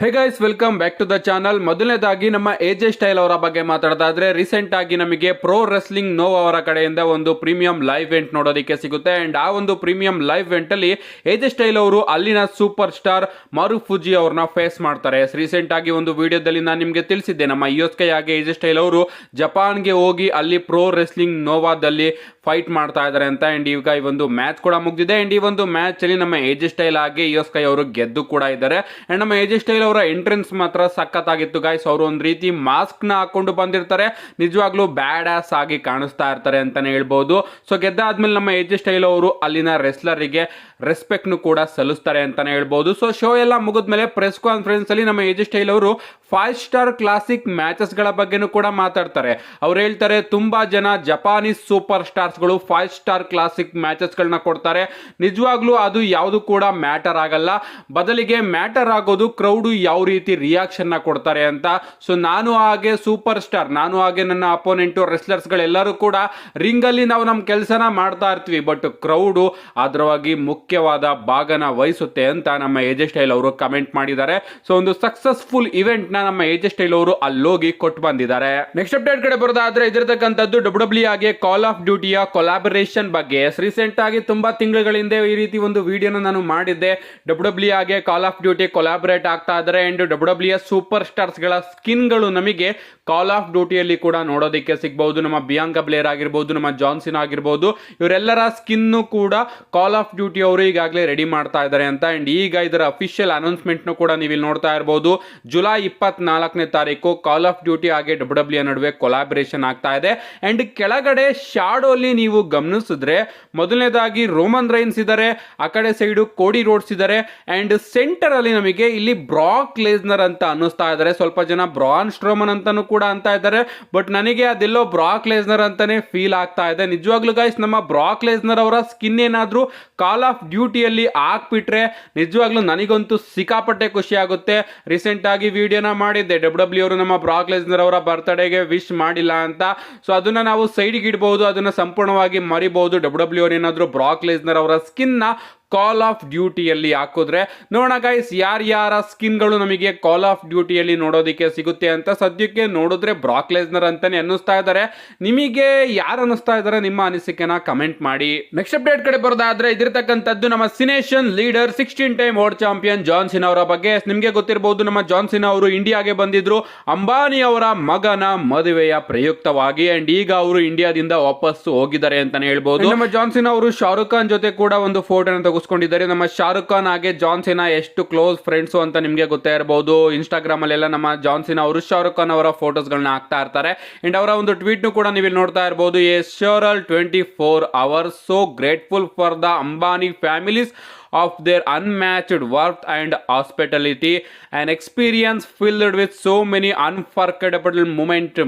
Hey guys welcome back to the channel ಮೊದಲನೇದಾಗಿ ನಮ್ಮ AJ style ಅವರ ಬಗ್ಗೆ ಮಾತಾಡೋದಾದ್ರೆ ರೀಸೆಂಟ್ ಆಗಿ ನಮಗೆ ಪ್ರೋ ರೆಸ್ಲಿಂಗ್ ನೋವ್ ಅವರ ಕಡೆಯಿಂದ ಒಂದು ಪ್ರೀಮಿಯಂ ಲೈವ್ ಇವೆಂಟ್ ನೋಡೋದಕ್ಕೆ ಸಿಗುತ್ತೆ. ಅಂಡ್ ಆ ಒಂದು ಪ್ರೀಮಿಯಂ ಲೈವ್ ಇವೆಂಟ್ ಅಲ್ಲಿ ಎಜೆ ಸ್ಟೈಲ್ ಅವರು ಅಲ್ಲಿನ ಸೂಪರ್ ಸ್ಟಾರ್ ಮಾರು ಫುಜಿ ಅವ್ರನ್ನ ಫೇಸ್ ಮಾಡ್ತಾರೆ. ರೀಸೆಂಟ್ ಆಗಿ ಒಂದು ವಿಡಿಯೋದಲ್ಲಿ ನಾನು ನಿಮಗೆ ತಿಳಿಸಿದ್ದೆ, ನಮ್ಮ ಇಯೋಸ್ಕೈ ಆಗಿ ಎಜೆ ಸ್ಟೈಲ್ ಅವರು ಜಪಾನ್ಗೆ ಹೋಗಿ ಅಲ್ಲಿ ಪ್ರೋ ರೆಸ್ಲಿಂಗ್ ನೋವಾದಲ್ಲಿ ಫೈಟ್ ಮಾಡ್ತಾ ಇದ್ದಾರೆ ಅಂತ. ಅಂಡ್ ಈಗ ಈ ಒಂದು ಮ್ಯಾಚ್ ಕೂಡ ಮುಗಿದಿದೆ. ಅಂಡ್ ಈ ಒಂದು ಮ್ಯಾಚ್ ಅಲ್ಲಿ ನಮ್ಮ ಎಜೆ ಸ್ಟೈಲ್ ಆಗಿ ಯೋಸ್ಕೈ ಅವರು ಗೆದ್ದು ಕೂಡ ಇದ್ದಾರೆ. ಅಂಡ್ ನಮ್ಮ ಎಜೆ ಸ್ಟೈಲ್ ಅವರ ಎಂಟ್ರೆನ್ಸ್ ಮಾತ್ರ ಸಖತ್ತಾಗಿತ್ತು ಗಾಯ್ಸ್ ಅವರು ಒಂದು ರೀತಿ ಮಾಸ್ಕ್ನ ಹಾಕೊಂಡು ಬಂದಿರ್ತಾರೆ. ನಿಜವಾಗ್ಲೂ ಬ್ಯಾಡ್ ಆಸ್ ಆಗಿ ಕಾಣಿಸ್ತಾ ಇರ್ತಾರೆ ಅಂತಾನೆ ಹೇಳ್ಬೋದು. ಸೊ ಗೆದ್ದಾದ್ಮೇಲೆ ನಮ್ಮ ಎಜಿ ಸ್ಟೈಲ್ ಅವರು ಅಲ್ಲಿನ ರೆಸ್ಲರಿಗೆ ರೆಸ್ಪೆಕ್ಟ್ ನು ಕೂಡ ಸಲ್ಲಿಸ್ತಾರೆ ಅಂತಾನೆ ಹೇಳ್ಬೋದು. ಸೊ ಶೋ ಎಲ್ಲ ಮುಗಿದ್ಮೇಲೆ ಪ್ರೆಸ್ ಕಾನ್ಫರೆನ್ಸ್ ಅಲ್ಲಿ ನಮ್ಮ ಎಜಿ ಸ್ಟೈಲ್ ಅವರು ಫೈವ್ ಸ್ಟಾರ್ ಕ್ಲಾಸಿಕ್ ಮ್ಯಾಚಸ್ಗಳ ಬಗ್ಗೆನೂ ಕೂಡ ಮಾತಾಡ್ತಾರೆ. ಅವ್ರು ಹೇಳ್ತಾರೆ, ತುಂಬಾ ಜನ ಜಪಾನೀಸ್ ಸೂಪರ್ ಸ್ಟಾರ್ಸ್ಗಳು ಫೈವ್ ಸ್ಟಾರ್ ಕ್ಲಾಸಿಕ್ ಮ್ಯಾಚಸ್ ಗಳನ್ನ ಕೊಡ್ತಾರೆ. ನಿಜವಾಗ್ಲೂ ಅದು ಯಾವುದು ಕೂಡ ಮ್ಯಾಟರ್ ಆಗಲ್ಲ. ಬದಲಿಗೆ ಮ್ಯಾಟರ್ ಆಗೋದು ಕ್ರೌಡು ಯಾವ ರೀತಿ ರಿಯಾಕ್ಷನ್ನ ಕೊಡ್ತಾರೆ ಅಂತ. ಸೊ, ನಾನು ಹಾಗೆ ಸೂಪರ್ ಸ್ಟಾರ್, ನಾನು ಹಾಗೆ ನನ್ನ ಅಪೋನೆಂಟು ರೆಸ್ಲರ್ಸ್ ಗಳೆಲ್ಲರೂ ಕೂಡ ರಿಂಗ್ ಅಲ್ಲಿ ನಾವು ನಮ್ಮ ಕೆಲಸನ ಮಾಡ್ತಾ ಇರ್ತೀವಿ. ಬಟ್ ಕ್ರೌಡು ಅದರವಾಗಿ ಮುಖ್ಯವಾದ ಭಾಗನ ವಹಿಸುತ್ತೆ ಅಂತ ನಮ್ಮ ಎಜೆ ಸ್ಟೈಲ್ ಅವರು ಕಮೆಂಟ್ ಮಾಡಿದ್ದಾರೆ. ಸೊ, ಒಂದು ಸಕ್ಸಸ್ಫುಲ್ ಇವೆಂಟ್ನ ನಮ್ಮ ಏಜ್ ಸ್ಟೈಲ್ ಅವರು ಅಲ್ಲೋಗಿ ಕೊಟ್ಟು ಬಂದಿದ್ದಾರೆ. ನೆಕ್ಸ್ಟ್ ಅಪ್ಡೇಟ್ ಕಡೆ ಬರೋದಾದ್ರೆ ಇದಿರತಕ್ಕಂಥದ್ದು ಡಬ್ಲ್ಯೂ ಡಬ್ಲ್ಯೂ ಆಗಿ ಕಾಲ್ ಆಫ್ ಡ್ಯೂಟಿಯ ಕೊಲಾಬರೇಷನ್ ಬಗ್ಗೆ. ರೀಸೆಂಟ್ ಆಗಿ ತುಂಬಾ ತಿಂಗಳ ಹಿಂದೆ ಈ ರೀತಿ ಒಂದು ವಿಡಿಯೋನ ನಾನು ಮಾಡಿದ್ದೆ. ಡಬ್ಲ್ಯೂ ಡಬ್ಲ್ಯೂ ಆಗಿ ಕಾಲ್ ಆಫ್ ಡ್ಯೂಟಿ ಕೊಲಾಬರೇಟ್ ಆಗ್ತಾ ಇದ್ದಾರೆ ಅಂಡ್ ಡಬ್ಲ್ಯೂ ಡಬ್ಲ್ಯೂ ಸೂಪರ್ ಸ್ಟಾರ್ಸ್ಗಳ ಸ್ಕಿನ್ಗಳು ನಮಗೆ ಕಾಲ್ ಆಫ್ ಡ್ಯೂಟಿಯಲ್ಲಿ ಕೂಡ ನೋಡೋದಕ್ಕೆ ಸಿಗಬಹುದು. ನಮ್ಮ ಬಿಯಾಂಕ ಬ್ಲೇರ್ ಆಗಿರ್ಬೋದು, ನಮ್ಮ ಜಾನ್ಸಿನ್ ಆಗಿರ್ಬೋದು, ಇವರೆಲ್ಲರ ಸ್ಕಿನ್ ಕೂಡ ಕಾಲ್ ಆಫ್ ಡ್ಯೂಟಿ ಅವರು ಈಗಾಗಲೇ ರೆಡಿ ಮಾಡ್ತಾ ಇದ್ದಾರೆ ಅಂತ. ಅಂಡ್ ಈಗ ಇದರ ಅಫಿಷಿಯಲ್ ಅನೌನ್ಸ್ಮೆಂಟ್ ಕೂಡ ನೀವು ಇಲ್ಲಿ ನೋಡ್ತಾ ಇರಬಹುದು ಜುಲೈ ಇಪ್ಪತ್ನಾಲ್ಕನೇ ತಾರೀಕು ಕಾಲ್ ಆಫ್ ಡ್ಯೂಟಿ ಹಾಗೆ ಡಬ್ಲ್ಯೂ ಡಬ್ಲ್ಯೂ ನಡುವೆ ಕೊಲಾಬ್ರೇಷನ್ ಆಗ್ತಾ ಇದೆ. ಅಂಡ್ ಕೆಳಗಡೆ ಶಾಡೋಲಿ ನೀವು ಗಮನಿಸಿದ್ರೆ ಮೊದಲನೇದಾಗಿ ರೋಮನ್ ರೈನ್ಸ್ ಇದ್ದಾರೆ, ಆ ಕಡೆ ಸೈಡು ಕೋಡಿ ರೋಡ್ಸ್ ಇದ್ದಾರೆ ಅಂಡ್ ಸೆಂಟರ್ ಅಲ್ಲಿ ನಮಗೆ ಇಲ್ಲಿ ಬ್ರಾಕ್ ಲೇಸ್ನರ್ ಅಂತ ಅನ್ನಿಸ್ತಾ ಇದ್ದಾರೆ. ಸ್ವಲ್ಪ ಜನ ಬ್ರಾನ್ ಸ್ಟ್ರೋಮನ್ ಅಂತಾನು ಕೂಡ ಅಂತ ಇದ್ದಾರೆ. ಬಟ್ ನನಗೆ ಅದೆಲ್ಲೋ ಬ್ರಾಕ್ ಲೇಸ್ನರ್ ಅಂತಾನೆ ಫೀಲ್ ಆಗ್ತಾ ಇದೆ. ನಿಜವಾಗ್ಲೂ ಗೈಸ್ ನಮ್ಮ ಬ್ರಾಕ್ ಲೇಸ್ನರ್ ಅವರ ಸ್ಕಿನ್ ಏನಾದರೂ ಕಾಲ್ ಆಫ್ ಡ್ಯೂಟಿಯಲ್ಲಿ ಹಾಕ್ಬಿಟ್ರೆ ನಿಜವಾಗ್ಲೂ ನನಗಂತೂ ಸಿಕ್ಕಾಪಟ್ಟೆ ಖುಷಿ ಆಗುತ್ತೆ. ರೀಸೆಂಟ್ ಆಗಿ ವಿಡಿಯೋನ ಮಾಡಿದ್ದೆ. ಡಬ್ಲ್ಯೂ ಡಬ್ಲ್ಯೂ ಅವರು ನಮ್ಮ ಬ್ರಾಕ್ ಲೆಸ್ನರ್ ಅವರ ಬರ್ತ್ಡೇಗೆ ವಿಶ್ ಮಾಡಿಲ್ಲ ಅಂತ. ಸೊ ಅದನ್ನ ನಾವು ಸೈಡ್ಗೆ ಇಡ್ಬೋದು ಅದನ್ನ ಸಂಪೂರ್ಣವಾಗಿ ಮರಿಬಹುದು. ಡಬ್ಲ್ಯೂ ಡಬ್ಲ್ಯೂ ಅವ್ರು ಏನಾದ್ರು ಬ್ರಾಕ್ ಲೆಸ್ನರ್ ಅವರ ಸ್ಕಿನ್ನ ಕಾಲ್ ಆಫ್ ಡ್ಯೂಟಿಯಲ್ಲಿ ಹಾಕಿದ್ರೆ, ನೋಡೋಣ ಗೈಸ್ ಯಾರ್ಯಾರ ಸ್ಕಿನ್ಗಳು ನಮಗೆ ಕಾಲ್ ಆಫ್ ಡ್ಯೂಟಿಯಲ್ಲಿ ನೋಡೋದಕ್ಕೆ ಸಿಗುತ್ತೆ ಅಂತ ಸದ್ಯಕ್ಕೆ ನೋಡಿದ್ರೆ ಬ್ರಾಕ್ ಲೆಸ್ನರ್ ಅಂತಾನೆ ಅನ್ನಿಸ್ತಾ ಇದ್ದಾರೆ. ನಿಮಗೆ ಯಾರು ಅನ್ನಿಸ್ತಾ ಇದ್ದಾರೆ ನಿಮ್ಮ ಅನಿಸಿಕೆನ ಕಮೆಂಟ್ ಮಾಡಿ. ನೆಕ್ಸ್ಟ್ ಅಪ್ಡೇಟ್ ಕಡೆ ಬರೋದಾದ್ರೆ, ಇದಿರ್ತಕ್ಕಂಥದ್ದು ನಮ್ಮ Cenation leader sixteen time world champion John Cena ಅವರ ಬಗ್ಗೆ. ನಿಮಗೆ ಗೊತ್ತಿರಬಹುದು ನಮ್ಮ ಜಾನ್ಸಿನ್ ಅವರು ಇಂಡಿಯಾಗೆ ಬಂದಿದ್ರು. ಅಂಬಾನಿ ಅವರ ಮಗನ ಮದುವೆಯ ಪ್ರಯುಕ್ತವಾಗಿ ಅಂಡ್ ಈಗ ಅವರು ಇಂಡಿಯಾದಿಂದ ವಾಪಸ್ ಹೋಗಿದ್ದಾರೆ ಅಂತಾನೆ ಹೇಳ್ಬಹುದು ನಮ್ಮ ಜಾನ್ಸಿನ್ ಅವರು ಶಾರುಖ್ ಖಾನ್ ಜೊತೆ ಕೂಡ ಒಂದು ಫೋಟೋನ ತೆಗೆಸ್ಕೊಂಡಿದ್ದಾರೆ ನಮ್ಮ ಶಾರುಖ್ ಖಾನ್ ಹಾಗೆ ಜಾನ್ಸಿನ ಎಷ್ಟು ಕ್ಲೋಸ್ ಫ್ರೆಂಡ್ಸು ಅಂತ ನಿಮಗೆ ಗೊತ್ತೇ ಇರಬಹುದು ಇನ್ಸ್ಟಾಗ್ರಾಮಲ್ಲೆಲ್ಲ ನಮ್ಮ ಜಾನ್ಸಿನಾ ಅವರು ಶಾರುಖ್ ಖಾನ್ ಅವರ ಫೋಟೋಸ್ಗಳನ್ನ ಹಾಕ್ತಾ ಇರ್ತಾರೆ. ಅಂಡ್ ಅವರ ಒಂದು ಟ್ವೀಟ್ ಕೂಡ ನೀವು ಇಲ್ಲಿ ನೋಡ್ತಾ ಇರಬಹುದು a surreal twenty four hours, so grateful for the Ambani families of their unmatched worth and hospitality an experience filled with so many unforgettable moments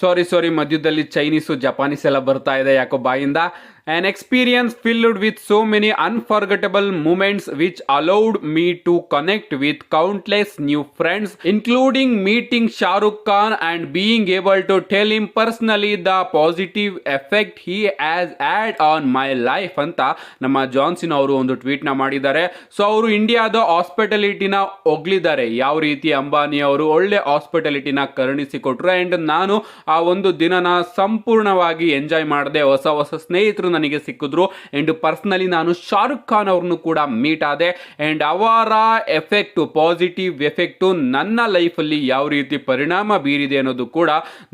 sorry sorry ಮಧ್ಯದಲ್ಲಿ ಚೈನೀಸು ಜಪಾನೀಸ್ ಎಲ್ಲ ಬರ್ತಾ ಇದೆ ಯಾಕೋ ಬಾಯಿಂದ. An experience filled with so many unforgettable moments which allowed me to connect with countless new friends including meeting Shah Rukh Khan and being able to tell him personally the positive effect he has had on my life ಅಂತ ನಮ್ಮ John Cena ಅವರು ಒಂದು ಟ್ವೀಟ್ನ ಮಾಡಿದ್ದಾರೆ so ಅವರು ಇಂಡಿಯಾದ ಹಾಸ್ಪಿಟಲಿಟಿನ ಹೊಗಳಿದ್ದಾರೆ ಯಾವ ರೀತಿ ಅಂಬಾನಿ ಅವರು ಒಳ್ಳೆ ಹಾಸ್ಪಿಟಲಿಟಿನ ಕರುಣಿಸಿಕೊಟ್ರು ಅಂಡ್ ನಾನು ಆ ಒಂದು ದಿನನ ಸಂಪೂರ್ಣವಾಗಿ ಎಂಜಾಯ್ ಮಾಡಿದೆ ಹೊಸ ಹೊಸ ಸ್ನೇಹಿತರು ನನಗೆ ಸಿಕ್ಕಿದ್ರು. ಅಂಡ್ ಪರ್ಸ್ನಲಿ ನಾನು ಶಾರುಖ್ ಖಾನ್ ಅವ್ರನ್ನು ಕೂಡ ಮೀಟ್ ಆದೆ. ಅಂಡ್ ಅವರ ಎಫೆಕ್ಟು ಪಾಸಿಟಿವ್ ಎಫೆಕ್ಟು ನನ್ನ ಲೈಫಲ್ಲಿ ಯಾವ ರೀತಿ ಪರಿಣಾಮ ಬೀರಿದೆ ಅನ್ನೋದು ಕೂಡ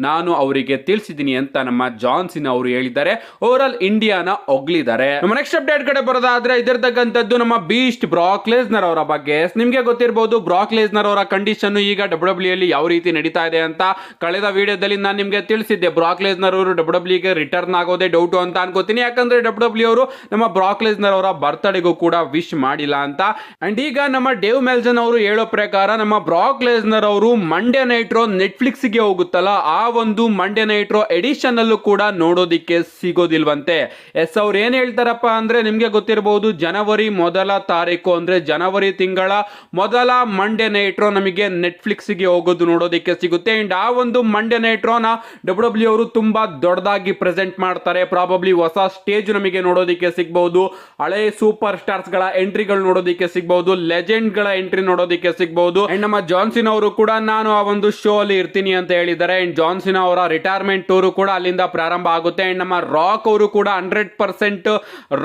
ನಾನು ಅವರಿಗೆ ತಿಳಿಸಿದ್ದೀನಿ ಅಂತ ನಮ್ಮ ಜಾನ್ಸಿನ್ ಅವರು ಹೇಳಿದ್ದಾರೆ. ಓವರ್ ಆಲ್ ಇಂಡಿಯಾನ ಹೊಗಳಿದ್ದಾರೆ. ನಮ್ಮ ನೆಕ್ಸ್ಟ್ ಅಪ್ಡೇಟ್ ಕಡೆ ಬರೋದಾದ್ರೆ ಇದರ್ತಕ್ಕಂಥದ್ದು ನಮ್ಮ ಬೀಸ್ಟ್ ಬ್ರಾಕ್ ಲೇಸ್ನರ್ ಅವರ ಬಗ್ಗೆ. ನಿಮಗೆ ಗೊತ್ತಿರಬಹುದು ಬ್ರಾಕ್ ಲೇಸ್ನರ್ ಅವರ ಕಂಡೀಷನ್ ಈಗ ಡಬ್ಲ್ಯೂ ಡಬ್ಲ್ಯೂ ಅಲ್ಲಿ ಯಾವ ರೀತಿ ನಡೀತಾ ಇದೆ ಅಂತ. ಕಳೆದ ವಿಡಿಯೋದಲ್ಲಿ ನಾನು ನಿಮಗೆ ತಿಳಿಸಿದ್ದೆ ಬ್ರಾಕ್ ಲೇಸ್ನರ್ ಅವರು ಡಬ್ಲ್ಯೂ ಡಬ್ಲ್ಯೂಗೆ ರಿಟರ್ನ್ ಆಗೋದೇ ಡೌಟು ಅಂತ ಅನ್ಕೋತೀನಿ. ಯಾಕಂದ್ರೆ ಡಬ್ಲ್ಯೂ ಡಬ್ಲ್ಯೂ ಅವರು ನಮ್ಮ ಬ್ರಾಕ್ಲೆಸ್ನರ್ ಅವರ ಬರ್ತ್ಡೇಗೂ ಕೂಡ ವಿಶ್ ಮಾಡಿಲ್ಲ ಅಂತ. ಅಂಡ್ ಈಗ ನಮ್ಮ ಡೇವ್ ಮೆಲ್ಸನ್ ಅವರು ಹೇಳೋ ಪ್ರಕಾರ ನಮ್ಮ ಬ್ರಾಕ್ಲೆಸ್ನರ್ ಅವರು ಮಂಡ್ಯ ನೈಟ್ರೋ ನೆಟ್ಫ್ಲಿಕ್ಸ್ಗೆ ಹೋಗುತ್ತಲ್ಲ, ಆ ಒಂದು ಮಂಡ್ಯ ನೈಟ್ರೋ ಎಡಿಷನ್ ಅಲ್ಲೂ ಕೂಡ ನೋಡೋದಿಕ್ಕೆ ಸಿಗೋದಿಲ್ವಂತೆ. ಎಸ್, ಅವ್ರು ಏನ್ ಹೇಳ್ತಾರಪ್ಪ ಅಂದ್ರೆ ನಿಮ್ಗೆ ಗೊತ್ತಿರಬಹುದು ಜನವರಿ ಮೊದಲ ತಾರೀಕು ಅಂದ್ರೆ ಜನವರಿ ತಿಂಗಳ ಮೊದಲ ಮಂಡ್ಯ ನೈಟ್ರೋ ನಮಗೆ ನೆಟ್ಫ್ಲಿಕ್ಸ್ಗೆ ಹೋಗೋದು ನೋಡೋದಿಕ್ಕೆ ಸಿಗುತ್ತೆ. ಅಂಡ್ ಆ ಒಂದು ಮಂಡ್ಯ ನೈಟ್ರೋನ ಡಬ್ಲ್ಯೂ ಡಬ್ಲ್ಯೂ ಅವರು ತುಂಬಾ ದೊಡ್ಡದಾಗಿ ಪ್ರೆಸೆಂಟ್ ಮಾಡ್ತಾರೆ. ಪ್ರಾಬಬ್ಲಿ ಹೊಸ ಸ್ಟೇಜ್ ನಮಗೆ ನೋಡೋದಕ್ಕೆ ಸಿಗ್ಬಹುದು. ಹಳೆ ಸೂಪರ್ ಸ್ಟಾರ್ಸ್ಗಳ ಎಂಟ್ರಿಗಳು ನೋಡೋದಕ್ಕೆ ಸಿಗ್ಬಹುದು. ಲೆಜೆಂಡ್ಗಳ ಎಂಟ್ರಿ ನೋಡೋದಿಕ್ಕೆ ಸಿಗ್ಬಹುದು. ಅಂಡ್ ನಮ್ಮ ಜಾನ್ಸಿನ್ ಅವರು ಕೂಡ ನಾನು ಆ ಒಂದು ಶೋ ಅಲ್ಲಿ ಇರ್ತೀನಿ ಅಂತ ಹೇಳಿದ್ದಾರೆ. ಅಂಡ್ ಜಾನ್ಸಿನ್ ಅವರ ರಿಟೈರ್ಮೆಂಟ್ ಟೂರ್ ಕೂಡ ಅಲ್ಲಿಂದ ಪ್ರಾರಂಭ ಆಗುತ್ತೆ. ಅಂಡ್ ನಮ್ಮ ರಾಕ್ ಅವರು ಕೂಡ ಹಂಡ್ರೆಡ್ ಪರ್ಸೆಂಟ್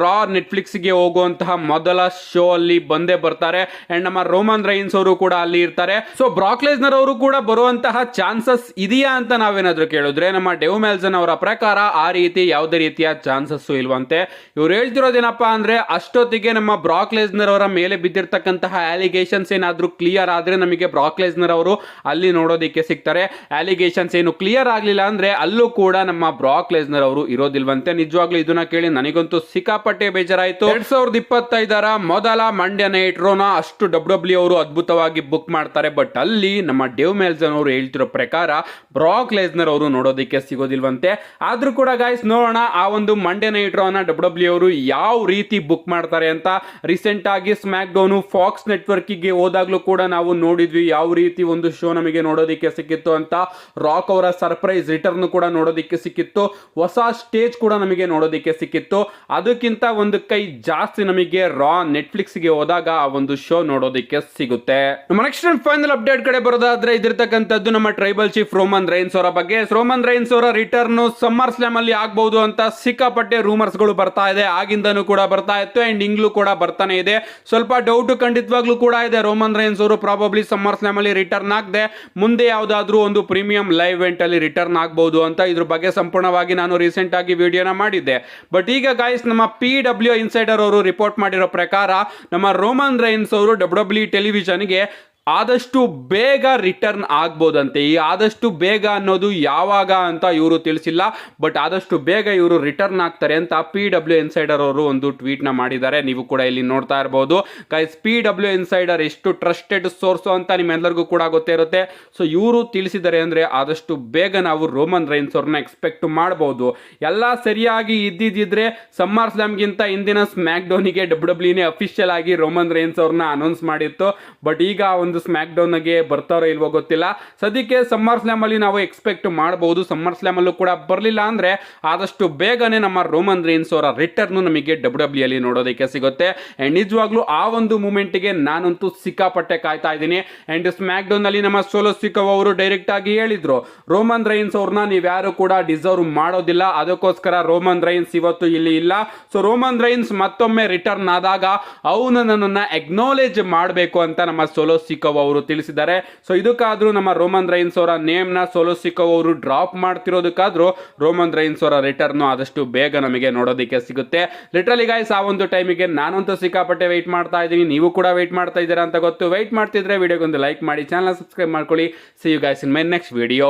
ರಾ ನೆಟ್ಫ್ಲಿಕ್ಸ್ಗೆ ಹೋಗುವಂತಹ ಮೊದಲ ಶೋ ಅಲ್ಲಿ ಬಂದೇ ಬರ್ತಾರೆ. ಅಂಡ್ ನಮ್ಮ ರೋಮನ್ ರೈನ್ಸ್ ಅವರು ಕೂಡ ಅಲ್ಲಿ ಇರ್ತಾರೆ. ಸೊ ಬ್ರಾಕ್ಲೇಸ್ನರ್ ಅವರು ಕೂಡ ಬರುವಂತಹ ಚಾನ್ಸಸ್ ಇದೆಯಾ ಅಂತ ನಾವೇನಾದ್ರೂ ಕೇಳಿದ್ರೆ ನಮ್ಮ ಡೆವ್ ಮೆಲ್ಸನ್ ಅವರ ಪ್ರಕಾರ ಆ ರೀತಿ ಯಾವುದೇ ರೀತಿಯ ಚಾನ್ಸಸ್ ಇಲ್ವಂತೆ. ಇವ್ರು ಹೇಳ್ತಿರೋದೇನಪ್ಪ ಅಂದ್ರೆ ಅಷ್ಟೊತ್ತಿಗೆ ನಮ್ಮ ಬ್ರಾಕ್ ಬ್ರಾಕ್ಲೇಸ್ನರ್ ಅವರ ಮೇಲೆ ಬಿದ್ದಿರ್ತಕ್ಕಂತಹ ಅಲಿಗೇಷನ್ಸ್ ಏನಾದ್ರೂ ಕ್ಲಿಯರ್ ಆದ್ರೆ ನಮಗೆ ಬ್ರಾಕ್ ಬ್ರಾಕ್ಲೇಸ್ನರ್ ಅವರು ಅಲ್ಲಿ ನೋಡೋದಕ್ಕೆ ಸಿಗ್ತಾರೆ. ಅಲಿಗೇಷನ್ಸ್ ಏನು ಕ್ಲಿಯರ್ ಆಗ್ಲಿಲ್ಲ ಅಂದ್ರೆ ಅಲ್ಲೂ ಕೂಡ ನಮ್ಮ ಬ್ರಾಕ್ ಲೆಸ್ನರ್ ಅವರು ಇರೋದಿಲ್ವಂತೆ. ನಿಜವಾಗ್ಲೂ ಇದನ್ನ ಕೇಳಿ ನನಗಂತೂ ಸಿಕ್ಕಾಪಟ್ಟೆ ಬೇಜಾರಾಯ್ತು. ಎರಡ್ ಸಾವಿರದ ಇಪ್ಪತ್ತೈದರ ಮೊದಲ ಮಂಡ್ಯ ನೈಟ್ ರೋನ ಅಷ್ಟು ಡಬ್ಲ್ಯೂ ಡಬ್ಲ್ಯೂ ಅವರು ಅದ್ಭುತವಾಗಿ ಬುಕ್ ಮಾಡ್ತಾರೆ. ಬಟ್ ಅಲ್ಲಿ ನಮ್ಮ ಡೇವ್ ಮೆಲ್ಸನ್ ಅವರು ಹೇಳ್ತಿರೋ ಪ್ರಕಾರ ಬ್ರಾಕ್ ಲೆಸ್ನರ್ ಅವರು ನೋಡೋದಕ್ಕೆ ಸಿಗೋದಿಲ್ವಂತೆ. ಆದ್ರೂ ಕೂಡ ಗಾಯ್ಸ್ ನೋಡೋಣ. ಆ ಒಂದು ಮಂಡ್ಯ ನೈಟ್ ಅನ್ನ ಡಬ್ಲ್ಯೂ ಡಬ್ಲ್ಯೂ ಅವರು ಯಾವ ರೀತಿ ಬುಕ್ ಮಾಡ್ತಾರೆ ಅಂತ ರೀಸೆಂಟ್ ಆಗಿ ಸ್ಮ್ಯಾಕ್ ಡೌನು ಫಾಕ್ಸ್ ನೆಟ್ವರ್ಕಿಗೆ ಹೋದಾಗ್ಲೂ ಕೂಡ ನಾವು ನೋಡಿದ್ವಿ ಯಾವ ರೀತಿ ಒಂದು ಶೋ ನಮಗೆ ನೋಡೋದಕ್ಕೆ ಸಿಕ್ಕಿತ್ತು ಅಂತ. ರಾಕ್ ಅವರ ಸರ್ಪ್ರೈಸ್ ರಿಟರ್ನ್ ಕೂಡ ನೋಡೋದಕ್ಕೆ ಸಿಕ್ಕಿತ್ತು. ಹೊಸ ಸ್ಟೇಜ್ ಕೂಡ ನಮಗೆ ನೋಡೋದಕ್ಕೆ ಸಿಕ್ಕಿತ್ತು. ಅದಕ್ಕಿಂತ ಒಂದು ಕೈ ಜಾಸ್ತಿ ನಮಗೆ ರಾ ನೆಟ್ಫ್ಲಿಕ್ಸ್ಗೆ ಹೋದಾಗ ಆ ಒಂದು ಶೋ ನೋಡೋದಕ್ಕೆ ಸಿಗುತ್ತೆ. ನಮ್ಮ ನೆಕ್ಸ್ಟ್ ಫೈನಲ್ ಅಪ್ಡೇಟ್ ಕಡೆ ಬರೋದಾದ್ರೆ ಇದಿರ್ತಕ್ಕಂಥದ್ದು ನಮ್ಮ ಟ್ರೈಬಲ್ ಚೀಫ್ ರೋಮನ್ ರೈನ್ಸ್ ಅವರ ಬಗ್ಗೆ. ರೋಮನ್ ರೈನ್ಸ್ ಅವರ ರಿಟರ್ನ್ ಸಮ್ಮರ್ ಸ್ಲಾಮ್ ಅಲ್ಲಿ ಆಗಬಹುದು ಅಂತ ಸಿಕ್ಕಾಪಟ್ಟೆ ರೂಮರ್ಸ್ಗಳು ಬರ್ತಾ ಇದೆ, ಆಗಿಂದನೂ ಕೂಡ ಬರ್ತಾ ಇತ್ತು ಅಂಡ್ ಇಂಗ್ಲೂ ಕೂಡ ಬರ್ತಾನೆ ಇದೆ. ಸ್ವಲ್ಪ ಡೌಟ್ ಖಂಡಿತವಾಗ್ಲೂ ಕೂಡ ಇದೆ. ರೋಮನ್ ರೈನ್ಸ್ ಅವರು ಪ್ರಾಬಬ್ಲಿ ಸಮ್ಮರ್ ಸ್ಲಾಮ್ ಅಲ್ಲಿ ರಿಟರ್ನ್ ಆಗದೆ, ಮುಂದೆ ಯಾವುದಾದ್ರೂ ಒಂದು ಪ್ರೀಮಿಯಂ ಲೈವ್ ಇವೆಂಟ್ ಅಲ್ಲಿ ರಿಟರ್ನ್ ಆಗಬಹುದು ಅಂತ ಇದ್ರ ಬಗ್ಗೆ ಸಂಪೂರ್ಣವಾಗಿ ನಾನು ರೀಸೆಂಟ್ ಆಗಿ ವಿಡಿಯೋನ ಮಾಡಿದ್ದೆ. ಬಟ್ ಈಗ ಗಾಯ್ಸ್ ನಮ್ಮ ಪಿ ಡಬ್ಲ್ಯೂ ಇನ್ಸೈಡರ್ ಅವರು ರಿಪೋರ್ಟ್ ಮಾಡಿರೋ ಪ್ರಕಾರ, ನಮ್ಮ ರೋಮನ್ ರೈನ್ಸ್ ಅವರು ಡಬ್ಲ್ಯೂ ಡಬ್ಲ್ಯೂ ಟೆಲಿವಿಷನ್ಗೆ ಆದಷ್ಟು ಬೇಗ ರಿಟರ್ನ್ ಆಗ್ಬೋದಂತೆ. ಈ ಆದಷ್ಟು ಬೇಗ ಅನ್ನೋದು ಯಾವಾಗ ಅಂತ ಇವರು ತಿಳಿಸಿಲ್ಲ ಬಟ್ ಆದಷ್ಟು ಬೇಗ ಇವರು ರಿಟರ್ನ್ ಆಗ್ತಾರೆ ಅಂತ ಪಿ ಡಬ್ಲ್ಯೂ ಇನ್ಸೈಡರ್ ಅವರು ಒಂದು ಟ್ವೀಟ್ನ ಮಾಡಿದ್ದಾರೆ. ನೀವು ಕೂಡ ಇಲ್ಲಿ ನೋಡ್ತಾ ಇರ್ಬೋದು. ಕೈಸ್ ಪಿ ಡಬ್ಲ್ಯೂ ಇನ್ಸೈಡರ್ ಎಷ್ಟು ಟ್ರಸ್ಟೆಡ್ ಸೋರ್ಸು ಅಂತ ನಿಮ್ಮೆಲ್ಲರಿಗೂ ಕೂಡ ಗೊತ್ತೇ ಇರುತ್ತೆ ಸೊ ಇವರು ತಿಳಿಸಿದ್ದಾರೆ ಅಂದರೆ ಆದಷ್ಟು ಬೇಗ ನಾವು ರೋಮನ್ ರೈನ್ಸ್ ಅವ್ರನ್ನ ಎಕ್ಸ್ಪೆಕ್ಟ್ ಮಾಡ್ಬೋದು. ಎಲ್ಲ ಸರಿಯಾಗಿ ಇದ್ದಿದ್ದಿದ್ರೆ ಸಮ್ಮರ್ ಸ್ಲಾಮ್ಗಿಂತ ಇಂದಿನ ಸ್ಮ್ಯಾಕ್ ಡೌನಿಗೆ ಡಬ್ಲ್ಯೂ ಡಬ್ಲ್ಯೂನೇ ಅಫಿಷಿಯಲ್ ಆಗಿ ರೋಮನ್ ರೈನ್ಸ್ ಅವ್ರನ್ನ ಅನೌನ್ಸ್ ಮಾಡಿತ್ತು. ಬಟ್ ಈಗ ಆ ಒಂದು ಸ್ಮ್ಯಾಕ್ ಡೌನ್ಗೆ ಬರ್ತಾರೋ ಇಲ್ವೋ ಗೊತ್ತಿಲ್ಲ. ಸದ್ಯಕ್ಕೆ ಸಮ್ಮರ್ ಸ್ಲ್ಯಾಮ್ ಅಲ್ಲಿ ನಾವು ಎಕ್ಸ್ಪೆಕ್ಟ್ ಮಾಡಬಹುದು ಸಮ್ಮರ್ ಸ್ಲ್ಯಾಮ್ ಅಲ್ಲೂ ಕೂಡ ಬರಲಿಲ್ಲ ಅಂದ್ರೆ ಆದಷ್ಟು ಬೇಗನೆ ನಮ್ಮ ರೋಮನ್ ರೈನ್ಸ್ ಅವರ ರಿಟರ್ನ್ ನಮಗೆ ಡಬ್ಲ್ಯೂ ಡಬ್ಲ್ಯೂ ಅಲ್ಲಿ ನೋಡೋದಕ್ಕೆ ಸಿಗುತ್ತೆ. ಅಂಡ್ ನಿಜವಾಗ್ಲೂ ಆ ಒಂದು ಮೂಮೆಂಟ್ಗೆ ನಾನಂತೂ ಸಿಕ್ಕಾಪಟ್ಟೆ ಕಾಯ್ತಾ ಇದ್ದೀನಿ. ಅಂಡ್ ಸ್ಮ್ಯಾಕ್ ಡೌನ್ ಅಲ್ಲಿ ನಮ್ಮ ಸೋಲೋ ಸಿಕ್ಕವ್ ಅವರು ಡೈರೆಕ್ಟ್ ಆಗಿ ಹೇಳಿದ್ರು, ರೋಮನ್ ರೈನ್ಸ್ ಅವ್ರನ್ನ ನೀವ್ಯಾರು ಕೂಡ ಡಿಸರ್ವ್ ಮಾಡೋದಿಲ್ಲ. ಅದಕ್ಕೋಸ್ಕರ ರೋಮನ್ ರೈನ್ಸ್ ಇವತ್ತು ಇಲ್ಲಿ ಇಲ್ಲ. ಸೊ ರೋಮನ್ ರೈನ್ಸ್ ಮತ್ತೊಮ್ಮೆ ರಿಟರ್ನ್ ಆದಾಗ, ಅವನು ನನ್ನನ್ನು ಎಕ್ನಾಲೇಜ್ ಮಾಡಬೇಕು ಅಂತ ನಮ್ಮ ಸೋಲೋ ಅವರು ತಿಳಿಸಿದ್ದಾರೆ. ಸೊ ಇದಕ್ಕಾದ್ರೂ ನಮ್ಮ ರೋಮನ್ ರೈನ್ಸ್ ಅವರ ನೇಮ್ನ ಸೋಲೋ ಸಿಕ್ಕವ್ ಅವರು ಡ್ರಾಪ್ ಮಾಡ್ತಿರೋದಕ್ಕಾದ್ರೂ ರೋಮನ್ ರೈನ್ಸ್ ಅವರ ರಿಟರ್ನ್ ಆದಷ್ಟು ಬೇಗ ನಮಗೆ ನೋಡೋದಕ್ಕೆ ಸಿಗುತ್ತೆ. ಲಿಟ್ರಲಿ ಗಾಯ್ಸ್ ಆ ಒಂದು ಟೈಮಿಗೆ ನಾನಂತೂ ಸಿಕ್ಕಾಪಟ್ಟೆ ವೆಯ್ಟ್ ಮಾಡ್ತಾ ಇದ್ದೀನಿ. ನೀವು ಕೂಡ ವೆಯ್ಟ್ ಮಾಡ್ತಾ ಇದ್ದೀರಾ ಅಂತ ಗೊತ್ತು. ವೆಯ್ಟ್ ಮಾಡ್ತಿದ್ರೆ ವಿಡಿಯೋಗೊಂದು ಲೈಕ್ ಮಾಡಿ ಚಾನಲ್ ಸಬ್ಸ್ಕ್ರೈಬ್ ಮಾಡ್ಕೊಳ್ಳಿ. See you guys in my next video